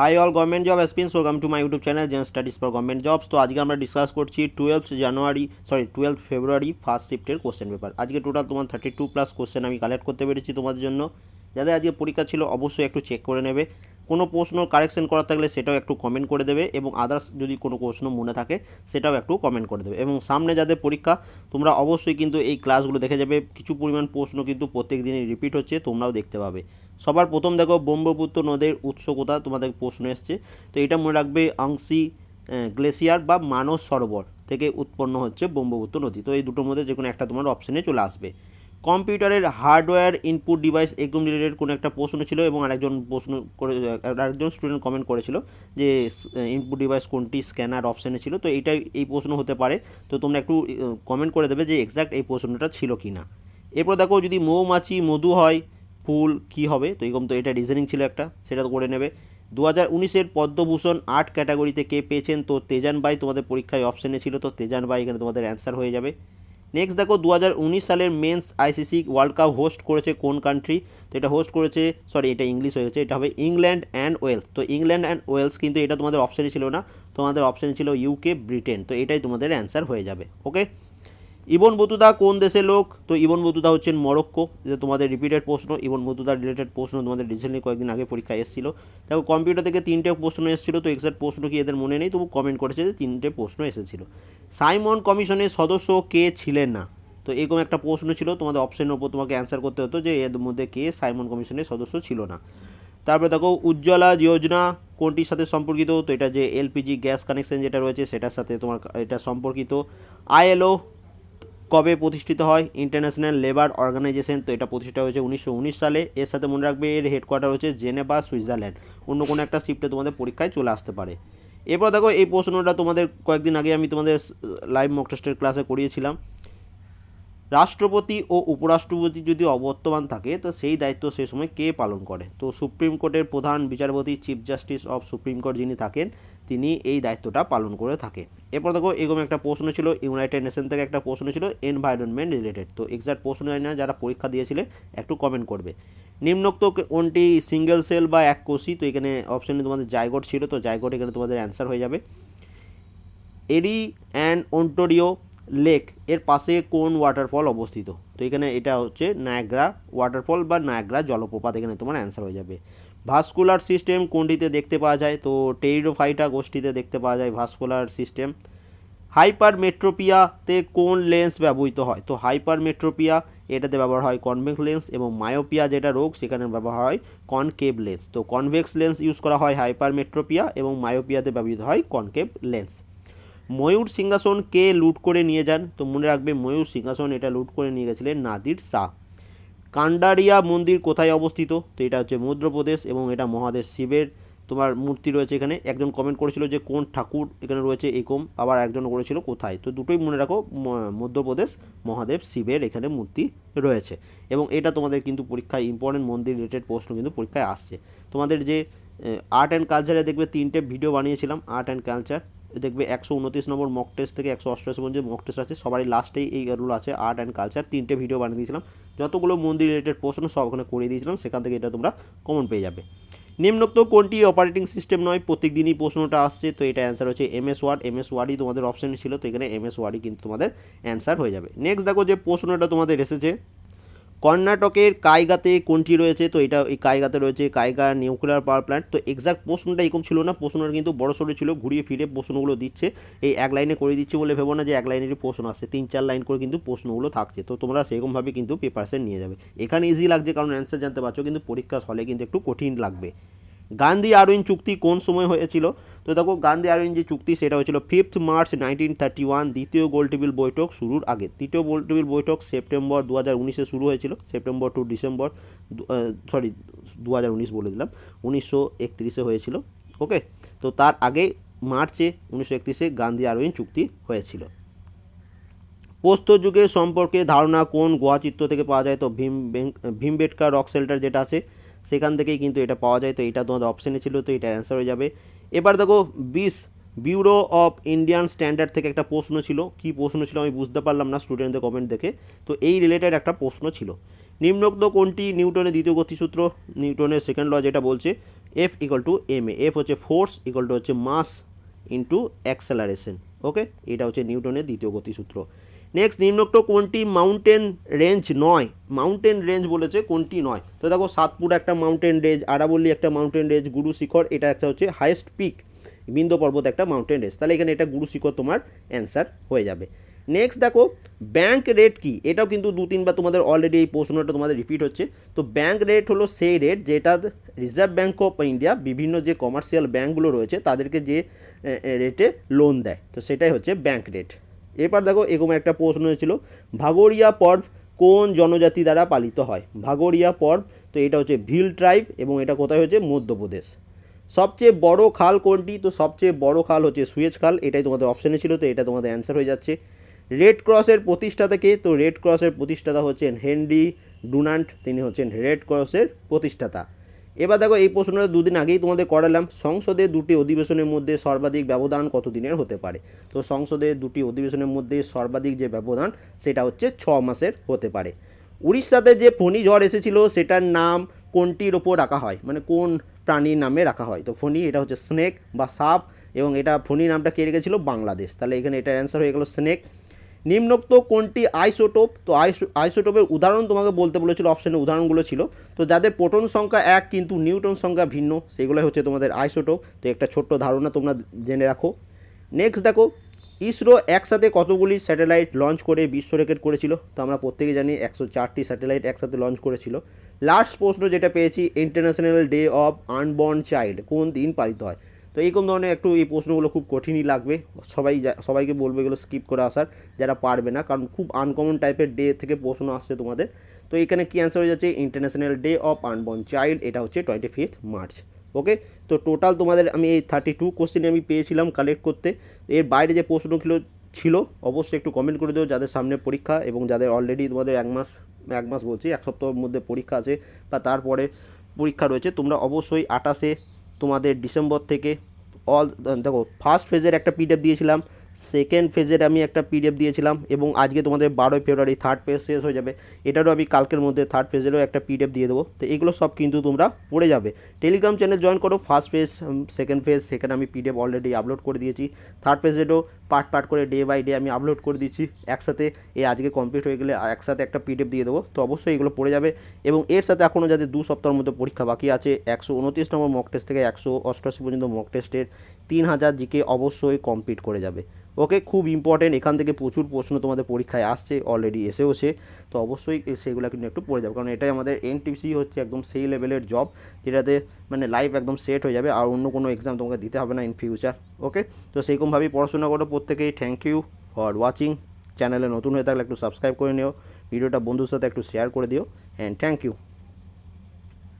Hi all government job aspirants welcome to my YouTube channel gen studies for government jobs তো আজকে আমরা discuss করছি twelve January sorry twelve February first শিফটের question paper আজকে total তোমার thirty two plus question আমি collect করতে পেরেছি তোমাদের জন্য। যাদের আজকে পরীক্ষা ছিল, অবশ্যই একটু চেক করে নেবে। কোনো প্রশ্ন কারেকশন করা থাকলে সেটাও একটু কমেন্ট করে দেবে এবং আদার্স যদি কোনো প্রশ্ন মনে থাকে সেটাও একটু কমেন্ট করে দেবে এবং সামনে যাদের পরীক্ষা, তোমরা অবশ্যই কিন্তু এই ক্লাসগুলো দেখে যাবে। কিছু পরিমাণ প্রশ্ন কিন্তু প্রত্যেক দিনই রিপিট হচ্ছে, তোমরাও দেখতে পাবে। সবার প্রথম দেখো, ব্রহ্মপুত্র নদের উৎস কোথা তোমাদের প্রশ্ন এসছে। তো এটা মনে রাখবে আংসি গ্লেসিয়ার বা মানস সরোবর থেকে উৎপন্ন হচ্ছে ব্রহ্মপুত্র নদী। তো এই দুটোর মধ্যে যে কোনো একটা তোমার অপশানে চলে আসবে। কম্পিউটারের হার্ডওয়্যার ইনপুট ডিভাইস এরকম রিলেটেড কোনো একটা প্রশ্ন ছিল এবং আরেকজন প্রশ্ন করে, আরেকজন স্টুডেন্ট কমেন্ট করেছিল যে ইনপুট ডিভাইস কোনটি স্ক্যানার অপশানে ছিল। তো এইটাই, এই প্রশ্ন হতে পারে। তো তোমরা একটু কমেন্ট করে দেবে যে এক্স্যাক্ট এই প্রশ্নটা ছিল কি না এরপর দেখো যদি মৌমাছি, মধু হয়, ফুল কি হবে? তো এরকম তো এটা রিজনিং ছিল একটা, সেটা তো করে নেবে। দু হাজার উনিশের পদ্মভূষণ আর্ট ক্যাটাগরিতে কে পেয়েছেন? তো তেজান বাই তোমাদের পরীক্ষায় অপশানে ছিল। তো তেজান বাই এখানে তোমাদের অ্যান্সার হয়ে যাবে। নেক্সট দেখো দু হাজার উনিশ সালের men's ICC world cup host করেছে কোন কান্ট্রি তো এটা হোস্ট করেছে সরি এটা ইংলিশ হয়েছে এটা হবে ইংল্যান্ড অ্যান্ড ওয়েলস। তো ইংল্যান্ড অ্যান্ড ওয়েলস কিন্তু এটা তোমাদের অপশানে ছিল না, তোমাদের অপশানে ছিল ইউকে ব্রিটেন তো এটাই তোমাদের অ্যান্সার হয়ে যাবে ওকে ইবন বতুদা কোন দেশের লোক? তো ইবন বতুদা হচ্ছেন মরক্কো। যে তোমাদের রিপিটেড প্রশ্ন, ইবন বতুদা রিলেটেড প্রশ্ন তোমাদের রিসেন্টলি কয়েকদিন আগে পরীক্ষা এসেছিল। দেখো কম্পিউটার থেকে তিনটে প্রশ্ন এসেছিল, তো এক্সাক্ট প্রশ্ন কি এদের মনে নেই? তবু কমেন্ট করেছে যে তিনটে প্রশ্ন এসেছিল। সাইমন কমিশনের সদস্য কে ছিলেন না? তো এরকম একটা প্রশ্ন ছিল, তোমাদের অপশনের ওপর তোমাকে অ্যান্সার করতে হতো যে এর মধ্যে কে সাইমন কমিশনের সদস্য ছিল না। তারপরে দেখো, উজ্জ্বলা যোজনা কোনটির সাথে সম্পর্কিত? তো এটা যে এলপিজি গ্যাস কানেকশন যেটা রয়েছে, সেটার সাথে তোমার, এটা সম্পর্কিত। আইএলও কবে প্রতিষ্ঠিত হয়? ইন্টারন্যাশনাল লেবার অর্গানাইজেশন তো এটা প্রতিষ্ঠা হয়েছে উনিশশো উনিশ সালে। এর সাথে মনে রাখবে, এর হেডকোয়ার্টার হচ্ছে জেনেভা, সুইজারল্যান্ড। অন্য কোনো একটা শিফটে তোমাদের পরীক্ষায় চলে আসতে পারে। এরপর দেখো, এই প্রশ্নটা তোমাদের কয়েকদিন আগে আমি তোমাদের লাইভ মক টেস্টের ক্লাসে করিয়েছিলাম। রাষ্ট্রপতি ও উপরাষ্ট্রপতি যদি অবর্তমান থাকে, তো সেই দায়িত্ব সে সময় কে পালন করে? তো সুপ্রিম কোর্টের প্রধান বিচারপতি, chief justice of supreme court যিনি থাকেন, তিনি এই দায়িত্বটা পালন করে থাকে এরপর দেখো, এরকম একটা প্রশ্ন ছিল ইউনাইটেড নেশন থেকে একটা প্রশ্ন ছিল এনভায়রনমেন্ট রিলেটেড তো এক্সাক্ট প্রশ্ন জানি না, যারা পরীক্ষা দিয়েছিলে, একটু কমেন্ট করবে। নিম্নোক্ত কোনটি সিঙ্গেল সেল বা এক কোষি তো এখানে অপশনে তোমাদের জায়গট ছিল, তো জায়গট এখানে তোমাদের অ্যান্সার হয়ে যাবে। এরি অ্যান্ড অন্টোরিও লেক এর পাশে কোন ওয়াটারফল অবস্থিত? তো এখানে এটা হচ্ছে নায়াগ্রা ওয়াটারফল বা নায়াগ্রা জলপ্রপাত, এখানে তোমার অ্যান্সার হয়ে যাবে। ভাস্কুলার সিস্টেম কোনটিতে দেখতে পাওয়া যায়? তো টেরিডোফাইটা গোষ্ঠীতে দেখতে পাওয়া যায় ভাস্কুলার সিস্টেম হাইপার মেট্রোপিয়াতে কোন লেন্স ব্যবহৃত হয়? তো হাইপার মেট্রোপিয়া এটাতে ব্যবহার হয় কনভেক্স লেন্স এবং মায়োপিয়া যেটা রোগ, সেখানে ব্যবহার হয় কনকেভ লেন্স তো কনভেক্স লেন্স ইউজ করা হয় হাইপার মেট্রোপিয়া এবং মায়োপিয়াতে ব্যবহৃত হয় কনকেভ লেন্স ময়ূর সিংহাসন কে লুট করে নিয়ে যান? তো মনে রাখবে ময়ূর সিংহাসন এটা লুট করে নিয়ে গেছিলেন নাদির শাহ। কান্ডারিয়া মন্দির কোথায় অবস্থিত? তো এটা হচ্ছে মধ্যপ্রদেশ এবং এটা মহাদেব শিবের তোমার মূর্তি রয়েছে এখানে। একজন কমেন্ট করেছিল যে কোন ঠাকুর এখানে রয়েছে এরকম, আবার একজন করেছিল কোথায়? তো দুটোই মনে রাখো মধ্যপ্রদেশ, মহাদেব, শিবের এখানে মূর্তি রয়েছে। এবং এটা তোমাদের কিন্তু পরীক্ষায় ইম্পর্টেন্ট মন্দির রিলেটেড প্রশ্ন কিন্তু পরীক্ষায় আসছে। তোমাদের যে আর্ট অ্যান্ড কালচারে দেখবে তিনটে ভিডিও বানিয়েছিলাম আর্ট অ্যান্ড কালচার দেখবে একশো উনত্রিশ নম্বর মক টেস্ট থেকে একশো অষ্টআশি পর্যন্ত মক টেস্ট আছে সবারই লাস্টেই এই এইগুলো আছে আর্ট অ্যান্ড কালচার তিনটে ভিডিও বানিয়ে দিয়েছিলাম। যতগুলো মন্দির রিলেটেড প্রশ্ন সব ওখানে করে দিয়েছিলাম, সেখান থেকে এটা তোমরা কমন পেয়ে যাবে। নিম্নোক্ত কোনটি অপারেটিং সিস্টেম নয়? প্রত্যেক দিনই প্রশ্নটা আসছে, তো এটা অ্যান্সার হচ্ছে এমএস ওয়ার্ড এমএস ওয়ার্ডই তোমাদের অপশন ছিল, তো এখানে এমএস ওয়ার্ডই কিন্তু তোমাদের অ্যান্সার হয়ে যাবে। নেক্সট দেখো যে প্রশ্নটা তোমাদের এসেছে। কর্ণাটকের কায়গাতে কোনটি রয়েছে? তো এটা এই কায়গাতে রয়েছে কায়গা নিউক্লিয়ার পাওয়ার প্ল্যান্ট। তো এক্সাক্ট প্রশ্নটা এরকম ছিল না, প্রশ্নটা কিন্তু বড় সড়ো ছিল, ঘুরিয়ে ফিরে প্রশ্নগুলো দিচ্ছে। এই এক লাইনে করে দিচ্ছে বলে ভেবো না যে এক লাইনেরই প্রশ্ন আসছে, তিন চার লাইন করে কিন্তু প্রশ্নগুলো থাকছে। তো তোমরা সেরকমভাবে কিন্তু পেপারসে নিয়ে যাবে। এখানে ইজি লাগছে কারণ অ্যান্সার জানতে পারছ, কিন্তু পরীক্ষার হলে কিন্তু একটু কঠিন লাগবে। গান্ধী আরউইন চুক্তি কোন সময় হয়েছিল? তো দেখো, গান্ধী আরউইন যে চুক্তি, সেটা হয়েছিল fifth March nineteen thirty one দ্বিতীয় গোলটেবিল বৈঠক শুরুর আগে। তৃতীয় গোলটেবিল বৈঠক সেপ্টেম্বর দু হাজার উনিশে শুরু হয়েছিল, সেপ্টেম্বর টু ডিসেম্বর সরি দু হাজার উনিশ বলে দিলাম, উনিশশো একত্রিশে হয়েছিল ওকে তো তার আগে মার্চে উনিশশো একত্রিশে গান্ধী আরউইন চুক্তি হয়েছিল। প্রস্তর যুগের সম্পর্কে ধারণা কোন গোয়া চিত্র থেকে পাওয়া যায়? তো ভীম ভীমবেটকা রক শেল্টার যেটা আছে সেখান থেকেই কিন্তু এটা পাওয়া যায়। তো এটা তোমাদের অপশানে ছিল, তো এটা অ্যান্সার হয়ে যাবে। এবার দেখো বিশ ব্যুরো অফ ইন্ডিয়ান স্ট্যান্ডার্ড থেকে একটা প্রশ্ন ছিল। কি প্রশ্ন ছিল আমি বুঝতে পারলাম না স্টুডেন্টদের কমেন্ট দেখে। তো এই রিলেটেড একটা প্রশ্ন ছিল। নিম্নোক্ত কোনটি নিউটনের দ্বিতীয় গতিসূত্র নিউটনের সেকেন্ড ল যেটা বলছে F equal to M A F হচ্ছে ফোর্স ইকুয়াল টু হচ্ছে মাস ইন্টু অ্যাক্সেলারেশন ওকে এটা হচ্ছে নিউটনের দ্বিতীয় গতিসূত্র নেক্সট নিম্নোক্ত কোনটি মাউন্টেন রেঞ্জ নয়? মাউন্টেন রেঞ্জ বলেছে কোনটি নয়। তো দেখো, সাতপুর একটা মাউন্টেন রেঞ্জ আরাবল্লী একটা মাউন্টেন রেঞ্জ গুরু শিখর, এটা একটা হচ্ছে হাইয়েস্ট পিক বিন্দ পর্বত একটা মাউন্টেন রেঞ্জ তাহলে এখানে এটা গুরু শিখর তোমার অ্যান্সার হয়ে যাবে। নেক্সট দেখো ব্যাঙ্ক রেট কি? এটাও কিন্তু দু, তিনবার তোমাদের অলরেডি এই প্রশ্নটা তোমাদের রিপিট হচ্ছে। তো ব্যাঙ্ক রেট হলো সেই রেট যেটা রিজার্ভ ব্যাঙ্ক অফ ইন্ডিয়া বিভিন্ন যে কমার্শিয়াল ব্যাঙ্কগুলো রয়েছে, তাদেরকে যে রেটে লোন দেয়। তো সেটাই হচ্ছে ব্যাঙ্ক রেট এবার দেখো এরকম একটা প্রশ্ন হয়েছিল ভাগোরিয়া পর্ব কোন জনজাতি দ্বারা পালিত হয়? ভাগোরিয়া পর্ব, তো এটা হচ্ছে ভিল ট্রাইব এবং এটা কোথায় হচ্ছে মধ্যপ্রদেশ। সবচেয়ে বড় খাল কোনটি? তো সবচেয়ে বড় খাল হচ্ছে সুয়েজ খাল, এটাই তোমাদের অপশানে ছিল, তো এটা তোমাদের অ্যান্সার হয়ে যাচ্ছে। রেড ক্রসের প্রতিষ্ঠাতা কে? তো রেড ক্রসের প্রতিষ্ঠাতা হচ্ছেন হেনরি ডুনান্ট, তিনি হচ্ছেন রেড ক্রসের প্রতিষ্ঠাতা। এবার দেখো এই প্রশ্নটা দুদিন আগেই তোমাদের করালাম। সংসদে দুটি অধিবেশনের মধ্যে সর্বাধিক ব্যবধান কত দিনের হতে পারে? তো সংসদে দুটি অধিবেশনের মধ্যে সর্বাধিক যে ব্যবধান, সেটা হচ্ছে ছ মাসের হতে পারে। উড়িষ্যাতে যে ফণি ঝড় এসেছিল, সেটার নাম কোনটির ওপর রাখা হয়? মানে কোন প্রাণীর নামে রাখা হয়? তো ফণি, এটা হচ্ছে স্নেক বা সাপ এবং এটা ফণি নামটা কে রেখেছিল? বাংলাদেশ। তাহলে এখানে এটার অ্যান্সার হয়ে গেল স্নেক। নিম্নোক্ত কোনটি আইসোটোপ? তো আইসো, আইসোটোপের উদাহরণ তোমাকে বলতে বলেছিল অপশানে উদাহরণগুলো ছিল। তো যাদের প্রোটন সংখ্যা এক কিন্তু নিউটন সংখ্যা ভিন্ন, সেগুলোই হচ্ছে তোমাদের আইসোটোপ। তো একটা ছোট্ট ধারণা তোমরা জেনে রাখো। নেক্সট দেখো, ইসরো একসাথে কতগুলি স্যাটেলাইট লঞ্চ করে বিশ্ব রেকর্ড করেছিল? তো আমরা প্রত্যেকে জানি একশো চারটি স্যাটেলাইট একসাথে লঞ্চ করেছিল। লাস্ট প্রশ্ন যেটা পেয়েছি international day of unborn child কোন দিন পালিত হয়? তো এইরকম ধরনের একটু এই প্রশ্নগুলো খুব কঠিনই লাগবে। সবাই সবাইকে বলবে এগুলো স্কিপ করে আসার, যারা পারবে না, কারণ খুব আনকমন টাইপের ডে থেকে প্রশ্ন আসছে তোমাদের। তো এখানে কি অ্যান্সার হয়ে যাচ্ছে? International day of unborn child এটা হচ্ছে টোয়েন্টি ফিফথ মার্চ ওকে তো টোটাল তোমাদের আমি এই থার্টি টু কোশ্চেন আমি পেয়েছিলাম কালেক্ট করতে। এর বাইরে যে প্রশ্নগুলো ছিল, অবশ্যই একটু কমেন্ট করে দিও, যাদের সামনে পরীক্ষা এবং যাদের অলরেডি তোমাদের এক মাস এক মাস বলছি, এক সপ্তাহের মধ্যে পরীক্ষা আছে বা তারপরে পরীক্ষা রয়েছে, তোমরা অবশ্যই আটাশে তোমাদের ডিসেম্বর থেকে অল দেখো ফার্স্ট ফেজের একটা পিডিএফ দিয়েছিলাম সেকেন্ড ফেজের আমি একটা পিডিএফ দিয়েছিলাম এবং আজকে তোমাদের বারোই ফেব্রুয়ারি থার্ড ফেজ শেষ হয়ে যাবে। এটারও আমি কালকের মধ্যে থার্ড ফেজেরও একটা পিডিএফ দিয়ে দেবো। তো এগুলো সব কিন্তু তোমরা পড়ে যাবে। টেলিগ্রাম চ্যানেল জয়েন করো ফার্স্ট ফেজ সেকেন্ড ফেজ সেখানে আমি পিডিএফ অলরেডি আপলোড করে দিয়েছি। থার্ড ফেজেরও পার্ট পার্ট করে ডে বাই ডে আমি আপলোড করে দিচ্ছি একসাথে এই আজকে কমপ্লিট হয়ে গেলে একসাথে একটা পিডিএফ দিয়ে দেবো। তো অবশ্যই এগুলো পড়ে যাবে এবং এর সাথে এখনও যাদের দু সপ্তাহের মধ্যে পরীক্ষা বাকি আছে, একশো উনত্রিশ নম্বর মক টেস্ট থেকে একশো অষ্টআশি পর্যন্ত মক টেস্টের তিন হাজার জিকে অবশ্যই কমপ্লিট করে যাবে। ওকে খুব ইম্পর্টেন্ট এখান থেকে প্রচুর প্রশ্ন তোমাদের পরীক্ষায় আসছে অলরেডি এসেওছে, তো অবশ্যই সেগুলো কিন্তু একটু পড়ে যাবে, কারণ এটাই আমাদের এনটিসি হচ্ছে একদম সেই লেভেলের জব যেটাতে মানে লাইফ একদম সেট হয়ে যাবে, আর অন্য কোনো এক্সাম তোমাকে দিতে হবে না ইন ফিউচার ওকে তো সেইরকমভাবেই পড়াশোনা করো প্রত্যেকেই থ্যাংক ইউ ফর ওয়াচিং চ্যানেলে নতুন হয়ে থাকলে একটু সাবস্ক্রাইব করে নিও ভিডিওটা বন্ধুর সাথে একটু শেয়ার করে দিও অ্যান্ড থ্যাংক ইউ